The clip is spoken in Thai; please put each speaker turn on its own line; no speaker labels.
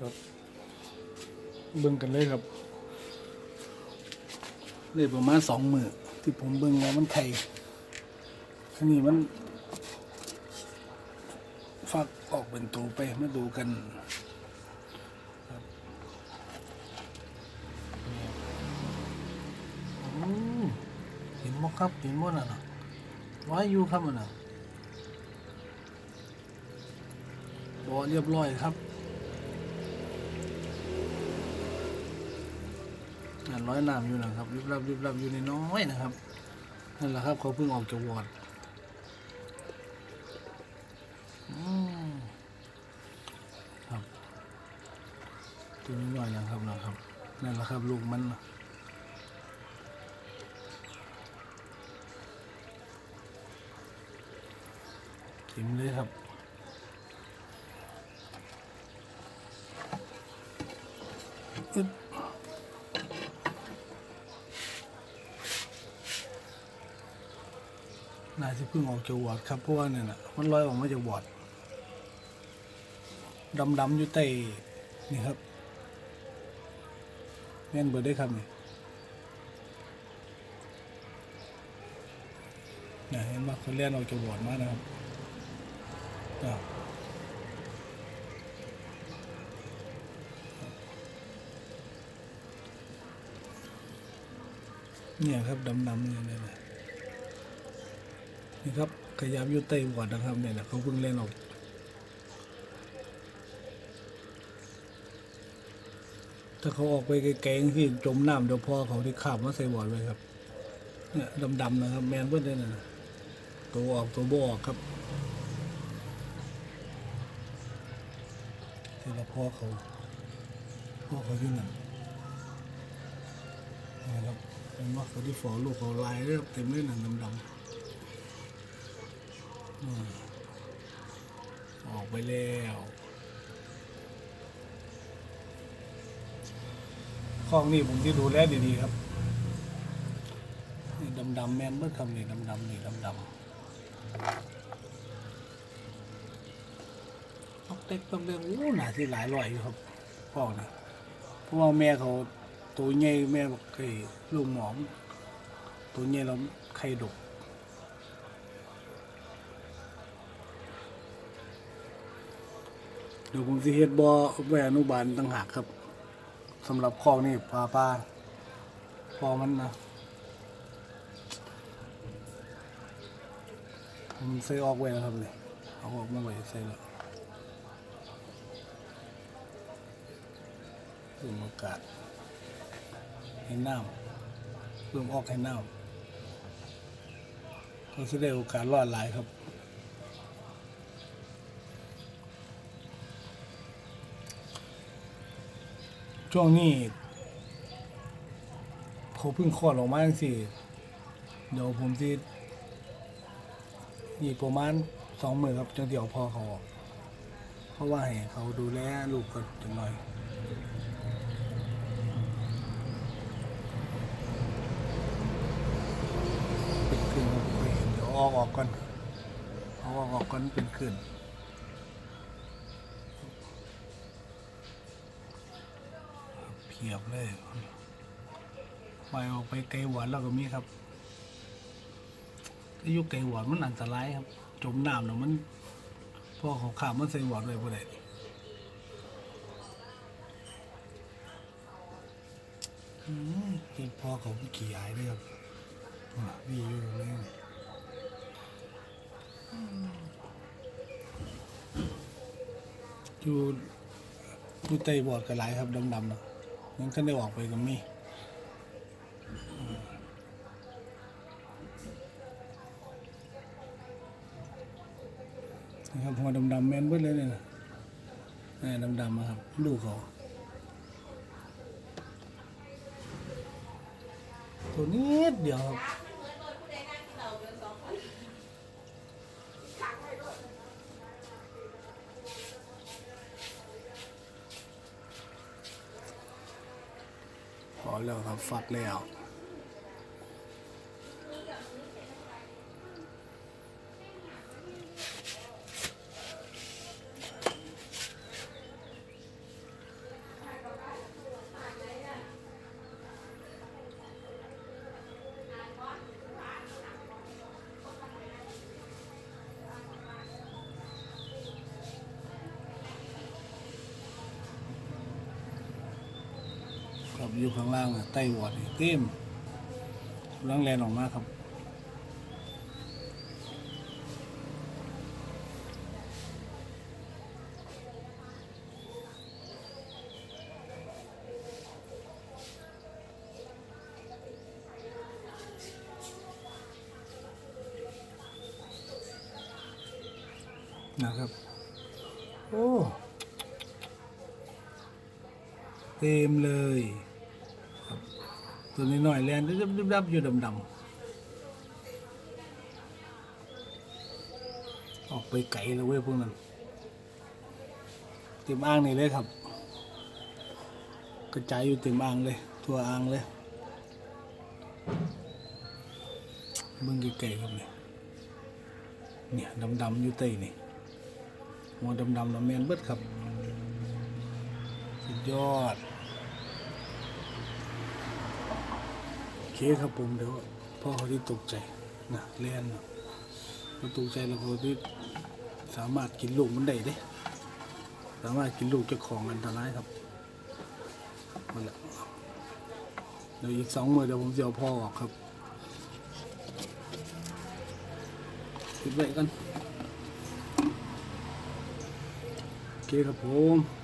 ครับเบิ่งกันเลยครับเลยประมาณสองมือที่ผมเบิ่งแล้วมันไข่อันนี้มัน ฟักออกเป็นตัวไปมาดูกันอืมเห็นมกครับเห็นมดอะนะว่าอยู่ครับมันอะบอเรียบร้อยครับ ร้อยน้ำอยู่นะครับริบรับริบรับอยู่ในน้อยนะครับนั่นแหละครับเขาเพิ่งออกจากวอร์ดอครับตัวนี้หน่อยนะครับนะครับนั่นแหละครับลูกมันน่ะกินเลยครับอึ๊บ น่าจะเพิ่งออกจากวอร์ดครับเพราะว่าเนี่ยนะมันลอยออกมาจากวอร์ดดำๆอยู่ใต้นี่ครับแม่นเบิดได้ครับนี่เนี่ยเห็นว่าเขาเล่นออกจากวอร์ดมานะครับเนี่ยครับดำๆเนี่ยเนี่ย นะครับ ขยับอยู่ใต้วอร์ดนะครับเนี่ยนะเขาเพิ่งเล่นออกถ้าเขาออกไปไกลๆที่จมน้ำเดี๋ยวพ่อเขาที่ขาบมาใส่บอร์ดไว้ครับ เนี่ยดำๆนะครับ แมนเพื่อนเลยนะตัวออกตัวบ่ออกครับทีละพ่อเขาพ่อเขาอยู่นั่นนะครับเป็นว่าเขาที่ฝอลูกเขาลายเรียบเต็มเลยนั่นดำๆ ออกไปแล้ว คลองนี่ผมที่ดูแลดีๆครับ นี่ดำๆแมนเมื่อคำนี่ดำๆนี่ดำๆตอกเต็กตอกเต็กโอ้หนาที่หลายร้อยอยู่ครับพ่อนี่เพราะว่าแม่เขาตัวใหญ่แม่บอกไอ้ลูกหมอมตัวใหญ่แล้วไข่ดก เดี๋ยวผมสิเฮ็ดบ่อแวอนุบาลต่างหากครับสำหรับคลองนี่ปลาปลาพอมันนะผมใส่ออกไว้แล้วครับเลยเอาออกมาไว้ใส่แล้วเพิ่มอากาศให้น้ำเพิ่มออกให้น้ำเขาจะได้โอกาสรอดหลายครับ ช่วงนี้เขาเพิ่งคลอดออกมาจังสิเดี๋ยวผมสิอีกประมาณสองหมื่นครับจังเดี๋ยวพอเขาออกเพราะว่าให้เขาดูแลลูกกันจังหน่อยเป็นขึ้นครับเดี๋ยวออกออกก่อนเอาออกออกก่อนเป็นขึ้น เพียบเลยไปออกไปไกลหวานแล้วก็มีครับอายุไก่หวานมันอันตรายครับ จมน้ำแล้วมันพ่อเขาขามันใส่หวานเลยพอได้อืมเห็นพ่อเขาขี่หายเลยครับอะวีอยู่ตรงนี้อยู่อยู่ใต้บอดกันหลายครับดำๆนะ ยังขึ้นได้ออกไปก็มีนะครับหัวดำๆแมนเบิดเลยเนี่ยนะนี่ดำๆนะครับดูเขาตัวนิดเดียวครับ แล้วครับฟัดแล้ว ครับอยู่ข้างล่างนะใต้หัวนี่เต็มกำลังแลนออกมาครับนะครับ โอ้ เต็มเลย ตัวนี้น่อยๆแลนดึบๆดับๆอยู่ดำๆออกไปไกลแล้วเว้ยพวกนั้นเต็มอ่างนี่เลยครับ กระจายอยู่เต็มอ่างเลย ทั่วอ่างเลยเบิ่งไกลๆครับเนี่ยเนี่ยดำๆอยู่ใต้นี่หัวดำๆแล้วแมนเบิดครับ สุดยอด โอเคครับผมเดี๋ยวพ่อเขาที่ตกใจนะเล่นนะเขาตกใจแล้วเขาที่สามารถกินลูกมันได้เด้สามารถกินลูกเจ้าของอันตรายครับนั่นแหละเดี๋ยวอีกสองมือเดี๋ยวผมจะเอาพ่อออกครับปิดไว้กันโอเคครับผม